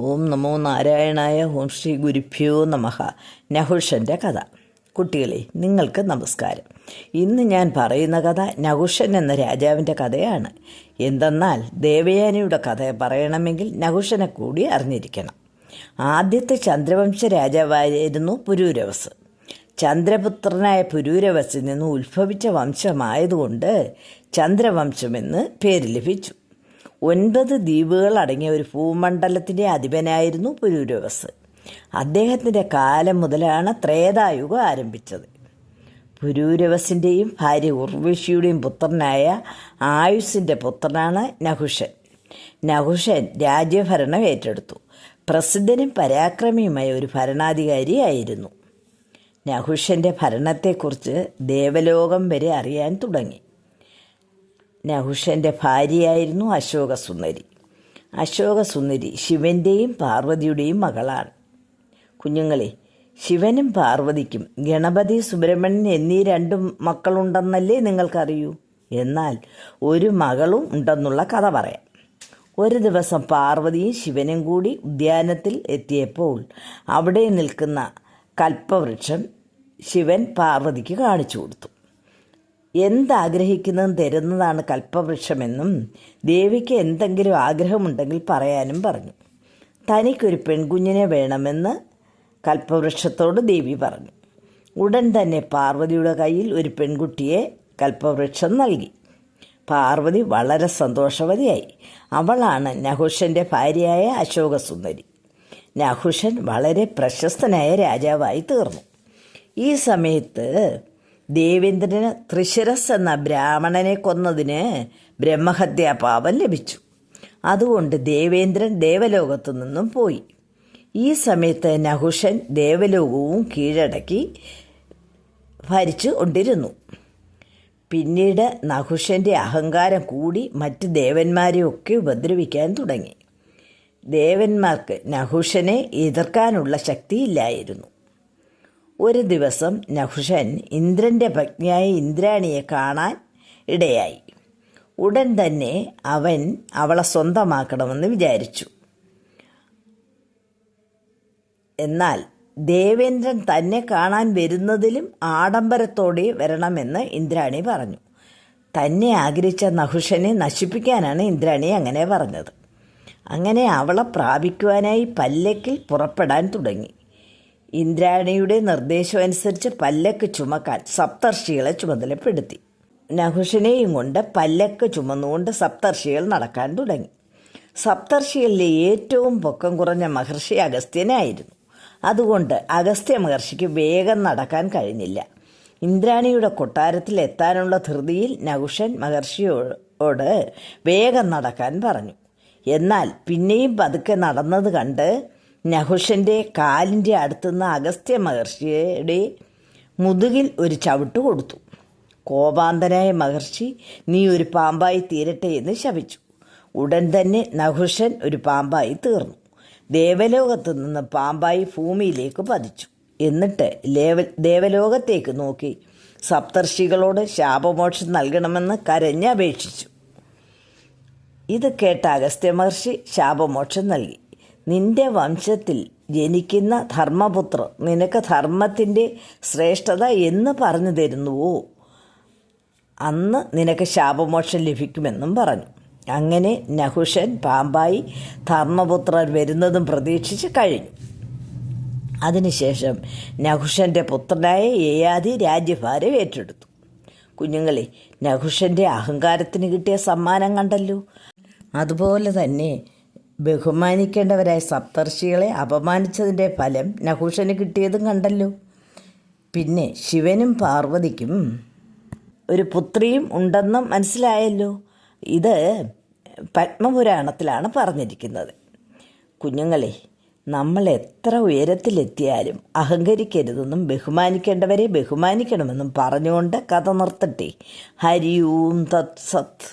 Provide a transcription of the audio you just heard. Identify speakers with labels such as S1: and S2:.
S1: ഓം നമോ നാരായണായ ഓം ശ്രീ ഗുരുഭ്യോ നമഹ നഹുഷന്റെ കഥ. കുട്ടികളെ നിങ്ങൾക്ക് നമസ്കാരം. ഇന്ന് ഞാൻ പറയുന്ന കഥ നഹുഷൻ എന്ന രാജാവിന്റെ കഥയാണ്. എന്തെന്നാൽ ദേവയാനിയുടെ കഥ പറയണമെങ്കിൽ നഹുഷനെ കൂടി അറിഞ്ഞിരിക്കണം. ആദ്യത്തെ ചന്ദ്രവംശ രാജാവായിരുന്നു പുരൂരവസ്. ചന്ദ്രപുത്രനായ പുരൂരവസിൽ നിന്ന് ഉത്ഭവിച്ച വംശമായതുകൊണ്ട് ചന്ദ്രവംശമെന്ന് പേര് ലഭിച്ചു. ഒൻപത് ദ്വീപുകൾ അടങ്ങിയ ഒരു ഭൂമണ്ഡലത്തിന്റെ അധിപനായിരുന്നു പുരൂരവസ്. അദ്ദേഹത്തിന്റെ കാലം മുതലാണ് ത്രേതായുഗം ആരംഭിച്ചത്. പുരൂരവസിന്റെയും ഭാര്യ ഉർവശിയുടെയും പുത്രനായ ആയുസിന്റെ പുത്രനാണ് നഹുഷൻ. നഹുഷൻ രാജ്യഭരണം ഏറ്റെടുത്തു. പ്രസിദ്ധനും പരാക്രമിയുമായ ഒരു ഭരണാധികാരിയായിരുന്നു. നഹുഷന്റെ ഭരണത്തെക്കുറിച്ച് ദേവലോകം വരെ അറിയാൻ തുടങ്ങി. നഹുഷന്റെ ഭാര്യയായിരുന്നു അശോകസുന്ദരി. അശോകസുന്ദരി ശിവന്റെയും പാർവതിയുടെയും മകളാണ്. കുഞ്ഞുങ്ങളെ ശിവനും പാർവതിക്കും ഗണപതി സുബ്രഹ്മണ്യൻ എന്നീ രണ്ട് മക്കളുണ്ടെന്നല്ലേ നിങ്ങൾക്കറിയൂ? എന്നാൽ ഒരു മകളും ഉണ്ടെന്നുള്ള കഥ പറയാം. ഒരു ദിവസം പാർവതിയും ശിവനും കൂടി ഉദ്യാനത്തിൽ എത്തിയപ്പോൾ അവിടെ നിൽക്കുന്ന കൽപ്പവൃക്ഷം ശിവൻ പാർവതിക്ക് കാണിച്ചു കൊടുത്തു. എന്താഗ്രഹിക്കുന്നതും തരുന്നതാണ് കൽപ്പവൃക്ഷമെന്നും ദേവിക്ക് എന്തെങ്കിലും ആഗ്രഹമുണ്ടെങ്കിൽ പറയാനും പറഞ്ഞു. തനിക്കൊരു പെൺകുഞ്ഞിനെ വേണമെന്ന് കൽപ്പവൃക്ഷത്തോട് ദേവി പറഞ്ഞു. ഉടൻ തന്നെ പാർവതിയുടെ കയ്യിൽ ഒരു പെൺകുട്ടിയെ കൽപ്പവൃക്ഷം നൽകി. പാർവതി വളരെ സന്തോഷവതിയായി. അവളാണ് നഹുഷന്റെ ഭാര്യയായ അശോകസുന്ദരി. നഹുഷൻ വളരെ പ്രശസ്തനായ രാജാവായി തീർന്നു. ഈ സമയത്ത് ദേവേന്ദ്രന് ത്രിശിരസ് എന്ന ബ്രാഹ്മണനെ കൊന്നതിന് ബ്രഹ്മഹത്യാ പാപം ലഭിച്ചു. അതുകൊണ്ട് ദേവേന്ദ്രൻ ദേവലോകത്തു നിന്നും പോയി. ഈ സമയത്ത് നഹുഷൻ ദേവലോകവും കീഴടക്കി ഭരിച്ചു കൊണ്ടിരുന്നു. പിന്നീട് നഹുഷന്റെ അഹങ്കാരം കൂടി മറ്റ് ദേവന്മാരെയൊക്കെ ഉപദ്രവിക്കാൻ തുടങ്ങി. ദേവന്മാർക്ക് നഹുഷനെ എതിർക്കാനുള്ള ശക്തിയില്ലായിരുന്നു. ഒരു ദിവസം നഹുഷൻ ഇന്ദ്രന്റെ പത്നിയായ ഇന്ദ്രാണിയെ കാണാൻ ഇടയായി. ഉടൻ തന്നെ അവൻ അവളെ സ്വന്തമാക്കണമെന്ന് വിചാരിച്ചു. എന്നാൽ ദേവേന്ദ്രൻ തന്നെ കാണാൻ വരുന്നതിലും ആഡംബരത്തോടെ വരണമെന്ന് ഇന്ദ്രാണി പറഞ്ഞു. തന്നെ ആഗ്രഹിച്ച നഹുഷനെ നശിപ്പിക്കാനാണ് ഇന്ദ്രാണി അങ്ങനെ പറഞ്ഞത്. അങ്ങനെ അവളെ പ്രാപിക്കുവാനായി പല്ലക്കിൽ പുറപ്പെടാൻ തുടങ്ങി. ഇന്ദ്രാണിയുടെ നിർദ്ദേശമനുസരിച്ച് പല്ലക്ക് ചുമക്കാൻ സപ്തർഷികളെ ചുമതലപ്പെടുത്തി. നഹുഷനെയും കൊണ്ട് പല്ലക്ക് ചുമന്നുകൊണ്ട് സപ്തർഷികൾ നടക്കാൻ തുടങ്ങി. സപ്തർഷികളിലെ ഏറ്റവും പൊക്കം കുറഞ്ഞ മഹർഷി അഗസ്ത്യനായിരുന്നു. അതുകൊണ്ട് അഗസ്ത്യ മഹർഷിക്ക് വേഗം നടക്കാൻ കഴിഞ്ഞില്ല. ഇന്ദ്രാണിയുടെ കൊട്ടാരത്തിൽ എത്താനുള്ള ധൃതിയിൽ നഹുഷൻ മഹർഷിയോട് വേഗം നടക്കാൻ പറഞ്ഞു. എന്നാൽ പിന്നെയും പതുക്കെ നടന്നത് കണ്ട് നഹുഷന്റെ കാലിന്റെ അടുത്തുനിന്ന് അഗസ്ത്യ മഹർഷിയുടെ മുതുകിൽ ഒരു ചവിട്ട് കൊടുത്തു. കോപാന്തനായ മഹർഷി നീ ഒരു പാമ്പായി തീരട്ടെ എന്ന് ശപിച്ചു. ഉടൻ തന്നെ നഹുഷൻ ഒരു പാമ്പായി തീർന്നു. ദേവലോകത്തു നിന്ന് പാമ്പായി ഭൂമിയിലേക്ക് പതിച്ചു. എന്നിട്ട് ലേവ ദേവലോകത്തേക്ക് നോക്കി. സപ്തർഷികളോട് ശാപമോക്ഷം നൽകണമെന്ന് കരഞ്ഞപേക്ഷിച്ചു. ഇത് കേട്ട അഗസ്ത്യ മഹർഷി ശാപമോക്ഷം നൽകി. നിന്റെ വംശത്തിൽ ജനിക്കുന്ന ധർമ്മപുത്രർ നിനക്ക് ധർമ്മത്തിന്റെ ശ്രേഷ്ഠത എന്ന് പറഞ്ഞു തരുന്നുവോ? അന്ന് നിനക്ക് ശാപമോക്ഷം ലഭിക്കുമെന്നും പറഞ്ഞു. അങ്ങനെ നഹുഷൻ പാമ്പായി ധർമ്മപുത്രർ വരുന്നതും പ്രതീക്ഷിച്ച് കഴിഞ്ഞു. അതിനുശേഷം നഹുഷന്റെ പുത്രനായ യയാതി രാജ്യഭാരം ഏറ്റെടുത്തു. കുഞ്ഞുങ്ങളെ നഹുഷന്റെ അഹങ്കാരത്തിന് കിട്ടിയ സമ്മാനം കണ്ടല്ലോ? അതുപോലെ തന്നെ ബഹുമാനിക്കേണ്ടവരായ സപ്തർഷികളെ അപമാനിച്ചതിന്റെ ഫലം നഹുഷന് കിട്ടിയതും കണ്ടല്ലോ. പിന്നെ ശിവനും പാർവതിക്കും ഒരു പുത്രിയും ഉണ്ടെന്നും മനസ്സിലായല്ലോ. ഇത് പത്മപുരാണത്തിലാണ് പറഞ്ഞിരിക്കുന്നത്. കുഞ്ഞുങ്ങളെ നമ്മൾ എത്ര ഉയരത്തിലെത്തിയാലും അഹങ്കരിക്കരുതെന്നും ബഹുമാനിക്കേണ്ടവരെ ബഹുമാനിക്കണമെന്നും പറഞ്ഞുകൊണ്ട് കഥ നിർത്തട്ടെ. ഹരി ഓം തത് സത്ത്